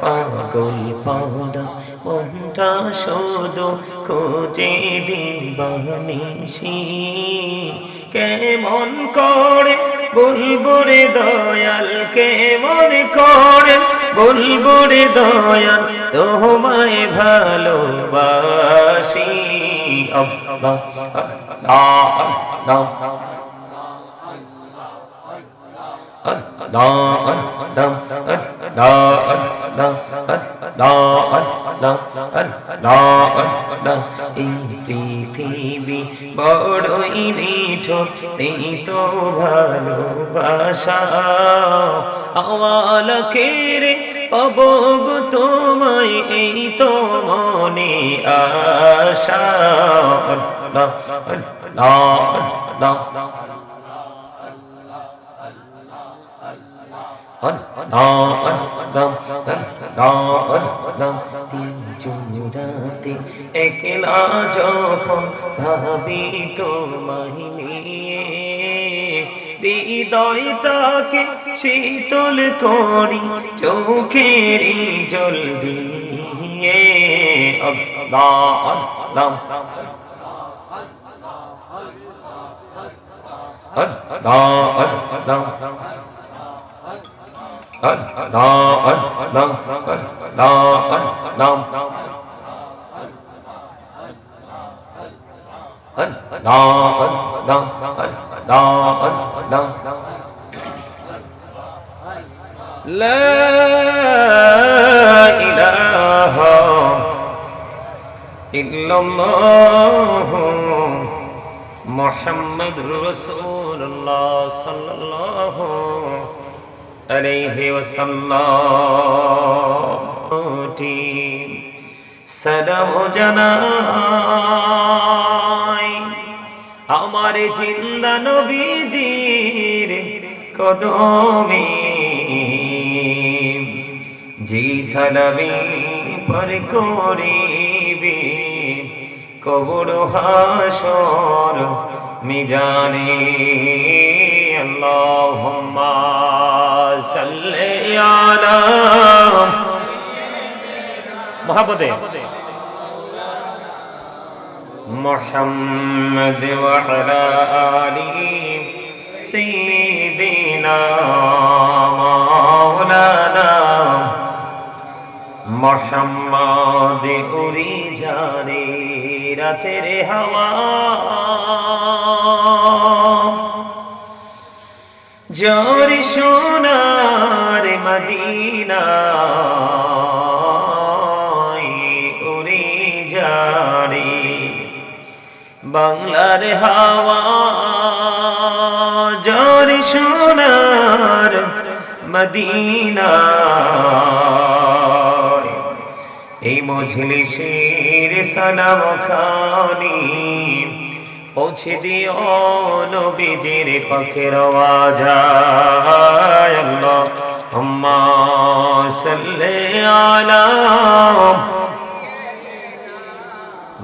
পাগল পাড়া মনটা শুধু খোঁজে দিবানিসি কেমন বলব রে দয়াল তোমায় ভালোবাসি। এই পৃথিবী বড়ই মিঠো নেই তো ভালোবাসা। আওয়াল খেরে পাব গো তোমায় এই তো মনে আশা। একলা যখন ভাবি তোমায় নিয়ে হৃদয়টাকে শীতল করি চোখের জল দিয়ে আল্লাহ আল্লাহ لا إله إلا الله محمد رسول الله صلى الله عليه وسلم. سلام جناب. আমার জিন্দা নবীজির কদমে। জি সালামি পর করিবে কবর হাসর মিজানে। আল্লাহুম্মা সাল্লি محمد وعلى آله سيدنا مولانا মোহাম্মদ উড়ি জানে রাতের হাওয়া জোর সোনার মদিনা বাংলার হাওয়া, জোর সোনার মদিনা। এই মজলিসের সালাম খানি পৌঁছে দিও নবীজির পাখের আল্লাহ। হুম্মা সাল্লি আলা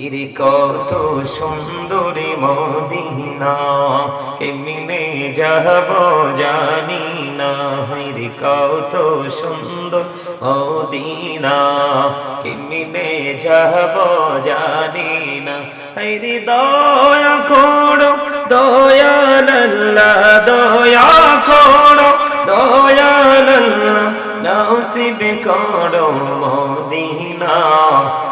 এর কত সুন্দরী মদিনা, কেমনে যাব জানি না। হের কত সুন্দর মদিনা, কেমনে যাব জানি না। হের দয়া করো দয়াল্লাহ দয়া করো দয়াল্লাহ নসিব করো মদিনা।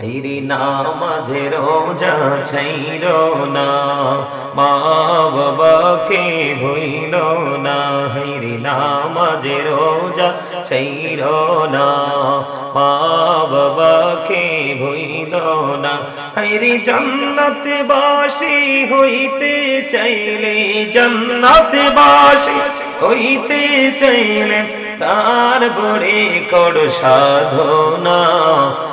হেরি নামাজে রোজা ছাইর না মা বাবাকে ভইল না হেরি নামাজে রোজা ছাইর না মা বাবাকে ভইল না হেরি জান্নাত বাসি হইতে চাইলে জান্নাত বাসি হইতে চাইলে তার বড়ে কর সাধনা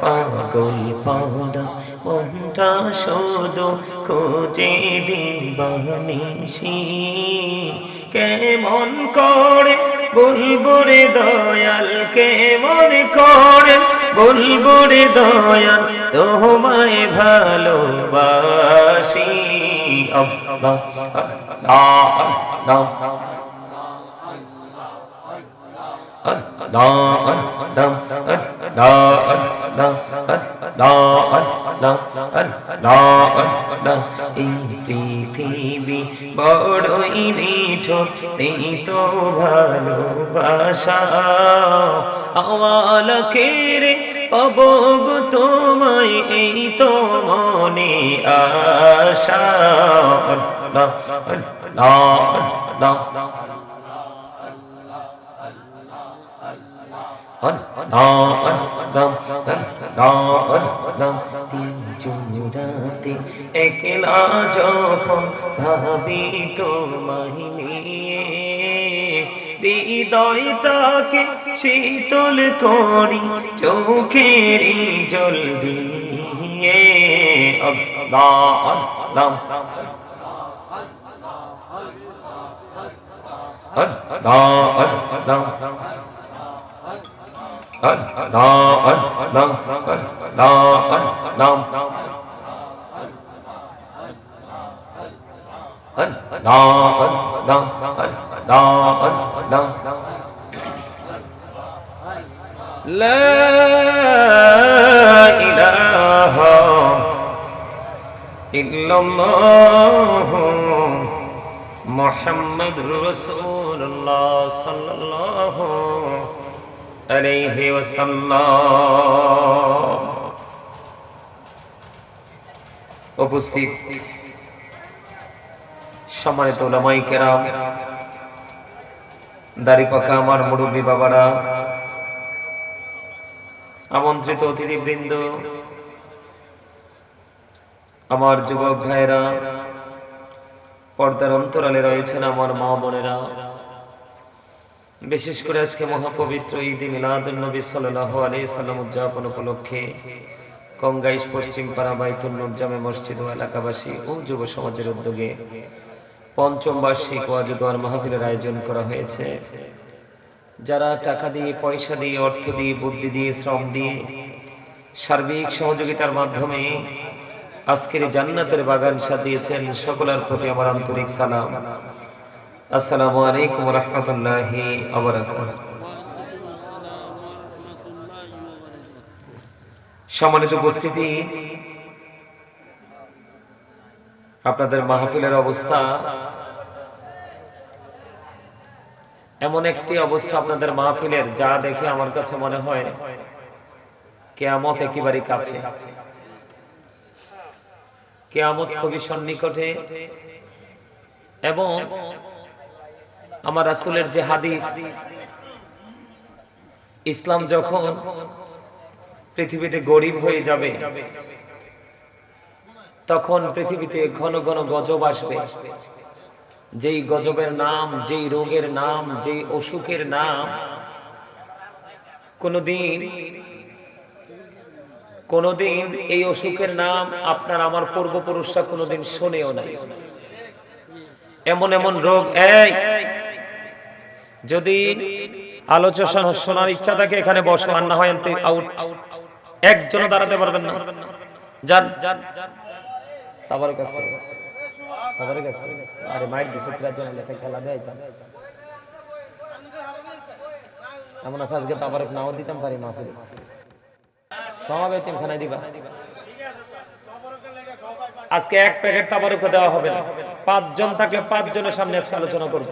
পাগল পাওয়া মনটা শুধু খোঁজে দিন বানিসি কেমন করে? বলব রে দয়াল কেমন করে? বলব রে দয়াল তোমায় ভালোবাসি। এই পৃথিবী বড়ই মিঠো এই তো ভালোবাসা। আওয়াল খেরে পাবগ তোমায় এই তো মনে আশা। একলা যখন ভাবি তোমায় নিয়ে হৃদয়টাকে শীতল করি চোখের জল দিয়ে। আল্লাহ আল্লাহ আল্লাহ আল্লাহ। لا إله إلا الله محمد رسول الله صلى الله عليه وسلم উপস্থিত সম্মানিত ওলামাই কেরাম দাড়ি পাকা আমার মুরব্বী বাবারা, আমন্ত্রিত অতিথিবৃন্দ, আমার যুবক ভাইরা পর্দার অন্তরালে রয়েছেন আমার মা বোনেরা। বিশেষ করে আজকে মহাপবিত্র ঈদ মিলাদুল নবী সাল্লাল্লাহু আলাইহি সাল্লাম উদযাপন উপলক্ষে কঙ্গাইশ পশ্চিম পাড়া বাইতুল জামে মসজিদ ও এলাকাবাসী ও যুব সমাজের উদ্যোগে পঞ্চম বার্ষিক ওয়াজুদার মাহফিলের আয়োজন করা হয়েছে। যারা টাকা দিয়ে, পয়সা দিয়ে, অর্থ দিয়ে, বুদ্ধি দিয়ে, শ্রম দিয়ে সার্বিক সহযোগিতার মাধ্যমে আজকের জান্নাতের বাগান সাজিয়েছেন, সকলের প্রতি আমার আন্তরিক সালাম। আসসালামু আলাইকুম রহমতুল্লাহি সম্মানিত উপস্থিতি আপনাদের মাহফিলের অবস্থা? এমন একটি অবস্থা আপনাদের মাহফিলের, যা দেখে আমার কাছে মনে হয় কেয়ামত একেবারে কাছে। কেয়ামত খুবই সন্নিকটে এবং আমার রাসুলের যে হাদিস, ইসলাম যখন পৃথিবীতে গরিব হয়ে যাবে তখন পৃথিবীতে ঘন ঘন গজব আসবে। যেই গজবের নাম, যেই রোগের নাম, যেই অসুখের নাম, কোনদিন কোনদিন এই অসুখের নাম আপনার আমার পূর্বপুরুষরা কোনোদিন শোনেও নাই। এমন এমন রোগ, এই! যদি আলোচনা শোনার ইচ্ছা থাকে এখানে বসো, আর না হয় আউট একজনও দাঁড়াতে পারবেন না। যান। তাবার কাছে তাবার কাছে আরে দিছে জন লেখা খেলা দেয় তা এমন আছে আজকে তাবার নাও দিতাম পারি মাহফিল। সব দিবা। আজকে এক প্যাকেট তাবারুক দেওয়া হবে না। পাঁচজন থাকলে পাঁচজনের সামনে আজকে আলোচনা করব।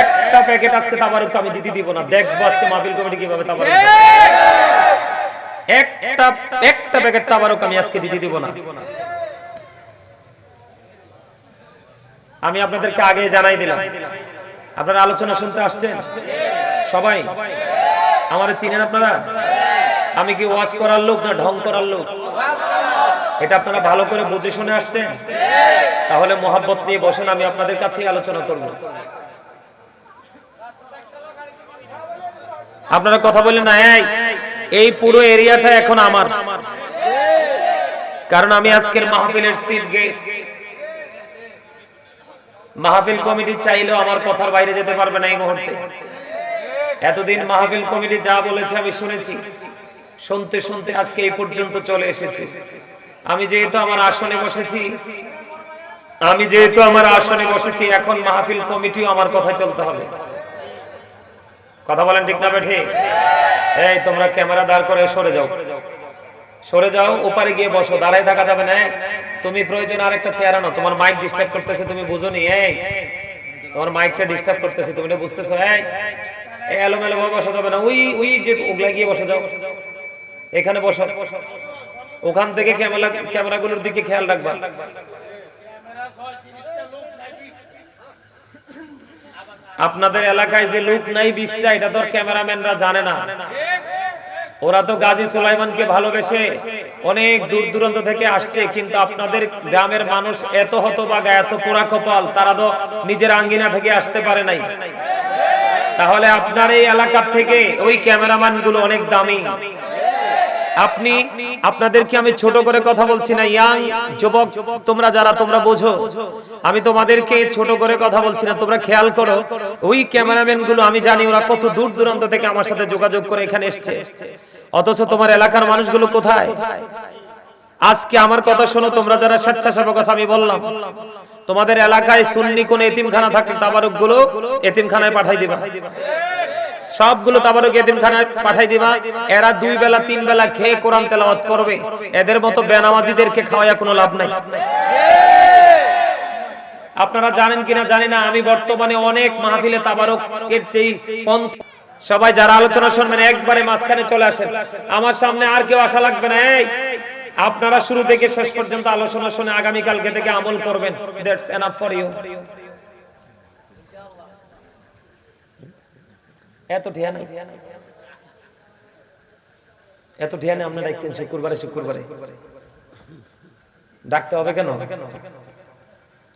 একটা প্যাকেট আজকে তাবারুক আমি দিতে দিব না। দেখব আজকে মাহফিল কমিটি কীভাবে তাবারুক একটা একটা প্যাকেট তাবারুক আমি আজকে দিতে দিব না। আমি আপনাদেরকে আগে জানাই দিলাম। আপনারা আলোচনা শুনতে আসছেন? সবাই? আমার চিনেন আপনারা? আমি কি ওয়াশ করার লোক না ঢং করার লোক? এটা আপনারা ভালো করে বুঝে শুনে আসছেন? তাহলে মোহাব্বত নিয়ে বসেন, আমি আপনাদের কাছেই আলোচনা করব। আপনারা কথা বলেন না, এই পুরো এরিয়াটা এখন আমার। কারণ আমি আজকের মাহফিলের চিফ গেস্ট মাহফিল কমিটি চাইলেও আমার কথার বাইরে যেতে পারবে না এই মুহূর্তে। এতদিন মাহফিল কমিটি যা বলেছে আমি শুনেছি। শুনতে শুনতে আজকে এই পর্যন্ত চলে এসেছি। আমি যেহেতু আমার আসনে বসেছি, আমি যেহেতু আমার আসনে বসেছি, এখন মাহফিল কমিটিও আমার কথা চলতে হবে। কথা বলেন ঠিক না বেঠে? এই, তোমরা ক্যামেরা দাঁড় করে সরে যাও। সরে যাও, ওপারে গিয়ে বসো, দাঁড়ায় থাকা যাবে না। তুমি প্রয়োজন আরেকটা চেয়ার আনো, তোমার মাইক ডিস্টার্ব করতেছে, তুমি বুঝো নি তোমার মাইকটা ডিস্টার্ব করতেছে, তুমি বুঝতেছো, এই। এলোমেলো ভাবে বসা যাবে না ওই ওই যে ওগুলা গিয়ে বসে যাও। এখানে বসো। ওখান থেকে ক্যামেরা, ক্যামেরাগুলোর দিকে খেয়াল রাখবা। আপনাদের এলাকায় যে লোক নাই, বিশটা, এটা তো ক্যামেরাম্যানরা জানে না। ওরা তো গাজী সুলাইমানকে ভালোবেসে অনেক দূর দূরান্ত থেকে আসছে, কিন্তু আপনাদের গ্রামের মানুষ এত হতবাগা, এত পোড়া কপাল তারা তো নিজের আঙ্গিনা থেকে আসতে পারে নাই। তাহলে আপনার এই এলাকার থেকে ওই ক্যামেরাম্যানগুলো অনেক দামি। আপনি, আপনাদেরকে আমি ছোট করে কথা বলছি না, ইয়াং যুবক, তোমরা যারা, তোমরা বোঝো। আমি তোমাদেরকে ছোট করে কথা বলছি না, তোমরা খেয়াল করো, ওই ক্যামেরাম্যানগুলো আমি জানি, ওরা কত দূর দূরান্ত থেকে আমার সাথে যোগাযোগ করে এখানে এসছে। অথচ তোমার এলাকার মানুষগুলো কোথায়? আজকে আমার কথা শোনো, তোমরা যারা স্বেচ্ছাসেবক আছো, আমি বললাম, তোমাদের এলাকায় সুন্নি কোন এতিমখানা থাকলে তাবারকগুলো এতিমখানায় পাঠাই দিবা। সবগুলো তাবারক এতিমখানায় পাঠাই দিবা। এরা দুই বেলা, তিন বেলা খেয়ে কোরআন তেলাওয়াত করবে। এদের মতো বেনামাজিদেরকে খাওয়াইয়া কোনো লাভ নাই। আপনারা জানেন কিনা জানি না, আমি বর্তমানে অনেক মাহফিলে তাবারক এর চেয়ে পন্থ সবাই যারা আলোচনা শুনবেন, একবারে মাঝখানে চলে আসেন। আমার সামনে আর কেউ আসা লাগবে না, এই। আপনারা শুরু থেকে শেষ পর্যন্ত আলোচনা শুনে আগামী কালকে থেকে আমল করবেন। দ্যাটস এনাফ ফর ইউ এত ঠিয়া নাই এত ঠিয়া নেই আপনারা দেখবেন শুক্রবারে শুক্রবারে। ডাকতে হবে কেন?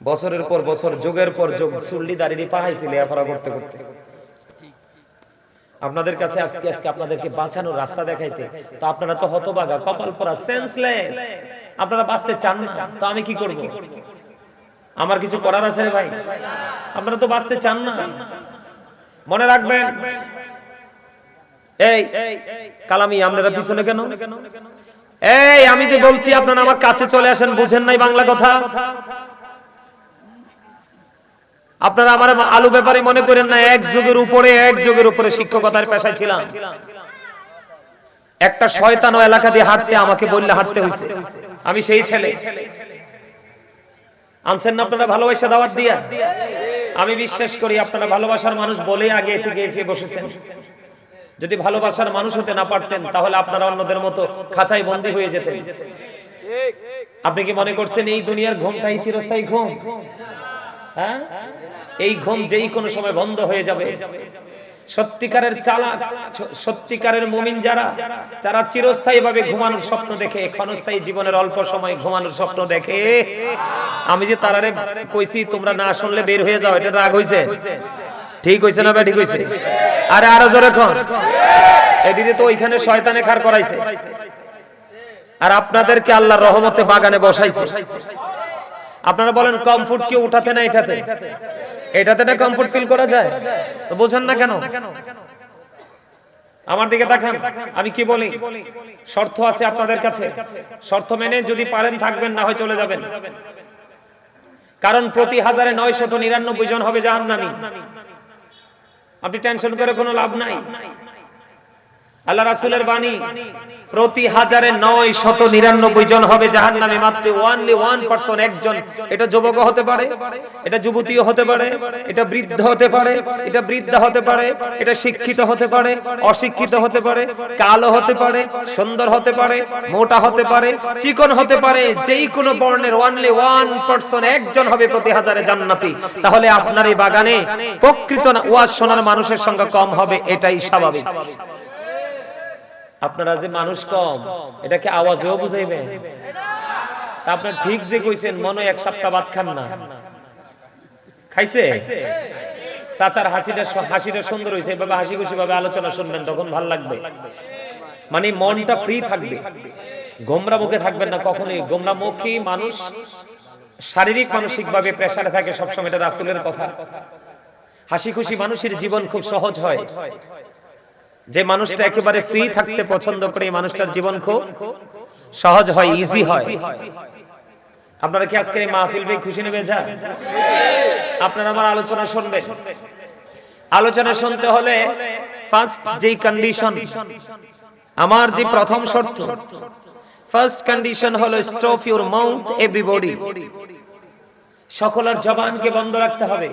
বছরের পর বছর, যোগের পর যোগ, চুল্লি দাঁড়িয়ে পাহাইছি লেয়াফারা করতে করতে। আপনাদের কাছে আজকে আজকে আপনাদেরকে বাঁচানোর রাস্তা দেখাইতে, তো আপনারা তো হতবাগা, কপাল পরা সেন্সলেস আপনারা বাঁচতে চান না, তো আমি কি করব? আমার কিছু করার আছে ভাই। আপনারা তো বাঁচতে চান না। মনে রাখবেন, এই, কালামি, আপনারা পিছনে কেন? এই, আমি যে বলছি, আপনারা আমার কাছে চলে আসেন, বুঝেন নাই বাংলা কথা? আপনারা আমার আলু ব্যাপারে মনে করেন না, এক যুগের উপরে, এক যুগের উপরে শিক্ষকতার পেশায় ছিলাম। একটা শয়তান এলাকা দিয়ে হাঁটতে আমাকে বললে হাঁটতে হয়েছে আমি সেই ছেলে। আনছেন না আপনারা ভালোবাসা দাওয়াত দিয়া? আমি বিশ্বাস করি আপনারা ভালোবাসার মানুষ বলে আগে থেকে গিয়েছে বসেছেন। যদি ভালোবাসার মানুষ হতে না পারতেন, তাহলে আপনারা অন্যদের মতো খাঁচাই বন্দী হয়ে যেতেন। আপনি কি মনে করছেন এই দুনিয়ার ঘুমটাই চিরস্থায়ী ঘুম? হ্যাঁ? এই ঘুম যেই কোনো সময় বন্ধ হয়ে যাবে। সত্যিকারের চালা সত্যিকারের মুমিন যারা যারা চিরস্থায়ী ভাবে ঘুমানোর স্বপ্ন দেখে, ক্ষণস্থায়ী জীবনের অল্প সময় ঘুমানোর স্বপ্ন দেখে। আমি যে তারারে কইছি, তোমরা না শুনলে বের হয়ে যাও, এটা রাগ হইছে। ঠিক হইছে না হইছে? আরে আরও জোরে এদিকে তো ওইখানে শয়তানে খার করাইছে। আর আপনাদেরকে আল্লাহর রহমতে বাগানে বসাইছে। আপনারা বলেন কমফোর্ট কি উঠাতে না এটাতে? এটাতে না কমফোর্ট ফিল করা যায়? তো বোঝেন না কেন? আমার দিকে দেখেন আমি কি বলি? শর্ত আছে আপনাদের কাছে। শর্ত মেনে যদি পারেন থাকবেন না হয় চলে যাবেন। কারণ প্রতি হাজারে নয় শত নিরানব্বই জন হবে জাহান্নামী। আপনি টেনশন করে কোনো লাভ নাই। আল্লাহ রাসুলের বাণী প্রতি হাজারে নয় শত নিরানব্বই জন হবে জাহান নামে মাত্র ওয়ানলি ওয়ান পার্সন একজন এটা যুবক হতে পারে এটা যুবতীও হতে পারে এটা বৃদ্ধ হতে পারে এটা বৃদ্ধা হতে পারে এটা শিক্ষিত হতে পারে অশিক্ষিত হতে পারে কালো হতে পারে সুন্দর হতে পারে মোটা হতে পারে চিকন হতে পারে যেই কোনো বর্ণের ওয়ানলি ওয়ান পার্সন একজন হবে প্রতি হাজারে জান্নাতি তাহলে আপনার এই বাগানে প্রকৃত ওয়াজ শোনার মানুষের সংখ্যা কম হবে এটাই স্বাভাবিক আপনারা যে মানুষ কম, এটাকে আওয়াজেও বুঝাইবে। আপনার ঠিক যে কইছেন, মনে এক সপ্তাহ বাদ খান না। খাইছে? চাচার হাসিটা হাসিটা সুন্দর হয়েছে এভাবে হাসি খুশি ভাবে আলোচনা শুনবেন, তখন ভালো লাগবে। মানে মনটা ফ্রি থাকবে। গোমরা মুখে থাকবেন না কখনোই। গোমরা মুখী মানুষ শারীরিক মানসিক ভাবে প্রেসারে থাকে সবসময়, এটা রাসুলের কথা। হাসি খুশি মানুষের জীবন খুব সহজ হয়। যে মানুষটা একেবারে ফ্রি থাকতে পছন্দ করে এই মানুষটার জীবন খুব সহজ হয় ইজি হয় আপনারা কি আজকে এই মাহফিল ভাই খুশি নেবে যা আপনারা আমার আলোচনা শুনবেন। আলোচনা শুনতে হলে ফার্স্ট যেই কন্ডিশন আমার যে প্রথম শর্ত ফার্স্ট কন্ডিশন হলো স্টপ ইউর মাউথ এভরিবডি সকলের জবানকে বন্ধ রাখতে হবে।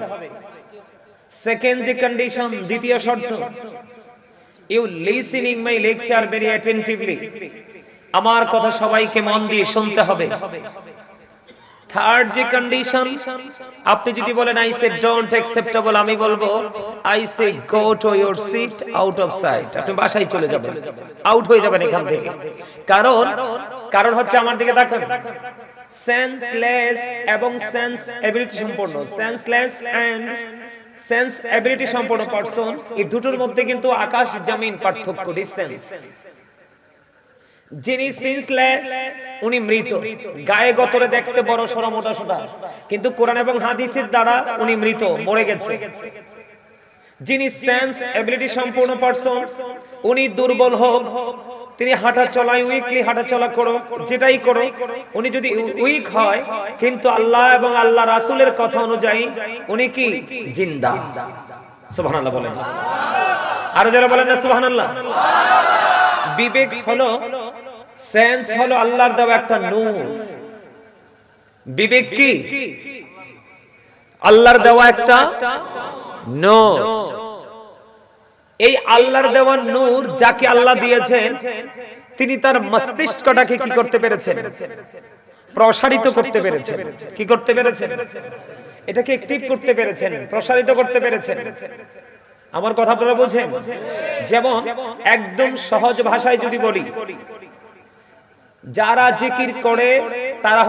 সেকেন্ড যে কন্ডিশন দ্বিতীয় শর্ত। You listening my lecture very attentively আমার কথা সবাইকে মন দিয়ে শুনতে হবে। থার্ড যে কন্ডিশন আপনি যদি বলেন আই সে ডোন্ট অ্যাকসেপ্টেবল আমি বলব I say go to your seat out of sight আপনি বাসায় চলে যাবেন। আউট হয়ে যাবেন এখান থেকে। কারণ কারণ হচ্ছে আমার দিকে দেখেন সেন্সলেস এবং সেন্স এবিলিটি সম্পন্ন। সেন্সলেস এন্ড সেন্স এবিলিটি সম্পন্ন পারসন এই দুটোর মধ্যে কিন্তু আকাশ, জমিন পার্থক্য ডিসটেন্স যিনি সেন্সলেস উনি মৃত। গায়ে গতরে দেখতে বড় সড়ো, মোটা সোটা। কিন্তু কোরআন এবং হাদিসের দ্বারা উনি মৃত, মরে গেছে। যিনি সেন্স এবিলিটি সম্পূর্ণ পারসন উনি দুর্বল হোক তিনি হাঁটা চলায় উইকলি হাঁটা চলা করো, যেটাই করো, উনি যদি উইক হয়, কিন্তু আল্লাহ এবং আল্লাহ রাসুলের কথা অনুযায়ী উনি কি? জিন্দা। সুবহানাল্লাহ বলেন। আরও যারা বলেন না, সুবহানাল্লাহ। বিবেক হলো সেন্স হলো আল্লাহর দেওয়া একটা নূর। বিবেক কি? আল্লাহর দেওয়া একটা নূর। এই আল্লাহর দেওয়ার নূর যাকে আল্লাহ দিয়েছেন, তিনি তার মস্তিষ্কটাকে কি করতে পেরেছেন? প্রসারিত করতে পেরেছেন। কি করতে পেরেছেন? এটাকে অ্যাক্টিভ করতে পেরেছেন, প্রসারিত করতে পেরেছেন। আমার কথা আপনারা বোঝেন? যেমন একদম সহজ ভাষায় যদি বলি, যারা জিকির করে, তারা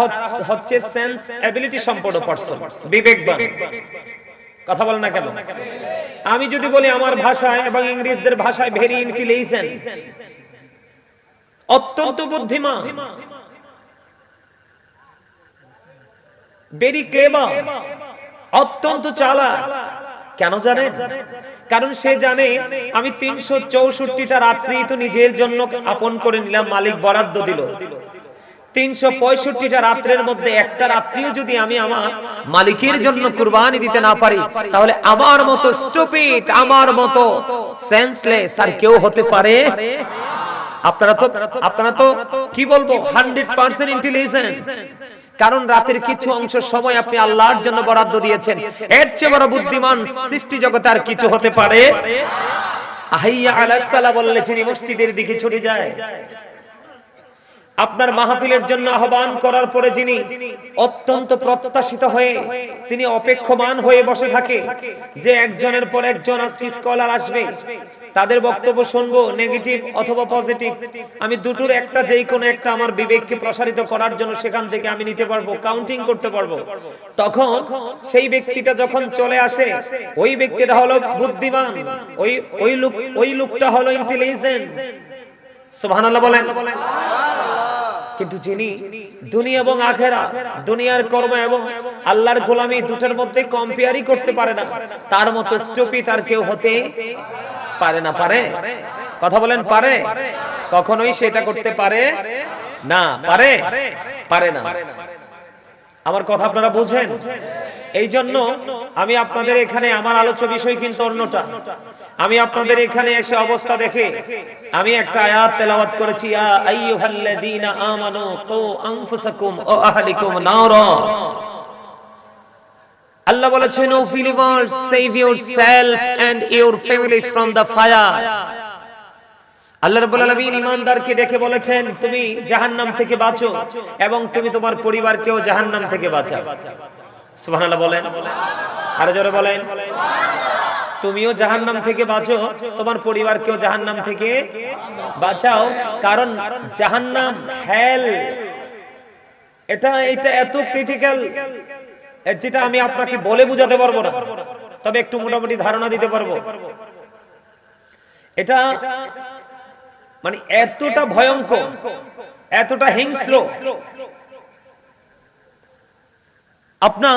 হচ্ছে সেন্স এবিলিটি সম্পন্ন পারসন বিবেকবান। কথা বলেন না কেন? আমি যদি বলি আমার ভাষায় এবং ইংরেজদের ভাষায় ভেরি ইন্টেলিজেন্ট অত্যন্ত বুদ্ধিমান ভেরি ক্লেভার অত্যন্ত চালাক। কেন জানেন? কারণ সে জানে, আমি তিনশো চৌষট্টিটা রাত্রি তো নিজের জন্য আপন করে নিলাম, মালিক বরাদ্দ দিল। তিনশো রাত্রের মধ্যে একটা রাত্রিও যদি আমি আমার মালিকের জন্য কুরবানি দিতে না পারি, তাহলে আমার মতো স্টুপিড আমার মতো সেন্সলেস আর কেউ হতে পারে? আপনারা তো আপনারা তো কি বলব হান্ড্রেড পার্সেন্ট কারণ রাতের কিছু অংশ সময় আপনি আল্লাহর জন্য বরাদ্দ দিয়েছেন। এর চেয়ে বড় বুদ্ধিমান সৃষ্টি জগতে আর কিছু হতে পারে? আহিয়া আলাইহিস সালাম বললে যিনি মসজিদের দিকে ছুটে যায় আপনার মাহফিলের জন্য আহ্বান করার পরে যিনি অত্যন্ত প্রত্যাশিত হয়ে তিনি অপেক্ষমান হয়ে বসে থাকে যে একজনের পর একজন আজকে স্কলার আসবে, তাদের বক্তব্য শুনব, নেগেটিভ অথবা পজিটিভ। আমি দুটোর একটা যেই কোনো একটা আমার বিবেককে প্রসারিত করার জন্য সেখান থেকে আমি নিতে পারব কাউন্টিং করতে পারব। তখন সেই ব্যক্তিটা যখন চলে আসে, ওই ব্যক্তিটা হলো বুদ্ধিমান, ওই ওই লোক ওই লোকটা হলো ইন্টেলিজেন্ট সুবহানাল্লাহ বলেন। কিন্তু যিনি দুনিয়া এবং আখেরা দুনিয়ার কর্ম এবং আল্লাহর গোলামি দুটার মধ্যে কম্পেয়ারই করতে পারে না। তার মতো স্টুপিড আর কেউ হতে পারে না, পারে? কথা বলেন, পারে? কখনোই সেটা করতে পারে না, পারে? পারে না। আমার কথা আপনারা বুঝেন? এই জন্য আমি আপনাদের এখানে আমার আলোচ্য বিষয় কিন্তু অন্যটা। আমি আপনাদের এখানে এসে অবস্থা দেখে আমি একটা আয়াত তেলাওয়াত করেছি ইয়া আইয়ুহাল্লাযীনা আমানু কু আনফুসাকুম ওয়া আহলিকুম নারা। আল্লাহ বলেছেন O believers save yourself and your families from the fire আল্লাহ রাব্বুল আলামিন ঈমানদারকে ডেকে বলেছেন তুমি জাহান্নাম থেকে বাঁচো এবং তুমি তোমার পরিবারকেও জাহান্নাম থেকে বাঁচাও। সুবহানাল্লাহ বলেন। আরও জোরে বলেন। তুমিও জাহান্নাম থেকে বাঁচো, তোমার পরিবারকেও জাহান্নাম থেকে বাঁচাও। কারণ জাহান্নাম হেল এটা এটা এত ক্রিটিক্যাল যেটা আমি আপনাকে বলে বুঝাতে পারব না, তবে একটু মোটামুটি ধারণা দিতে পারব। এটা মানে এতটা ভয়ঙ্কর, এতটা হিংস্র। আপনার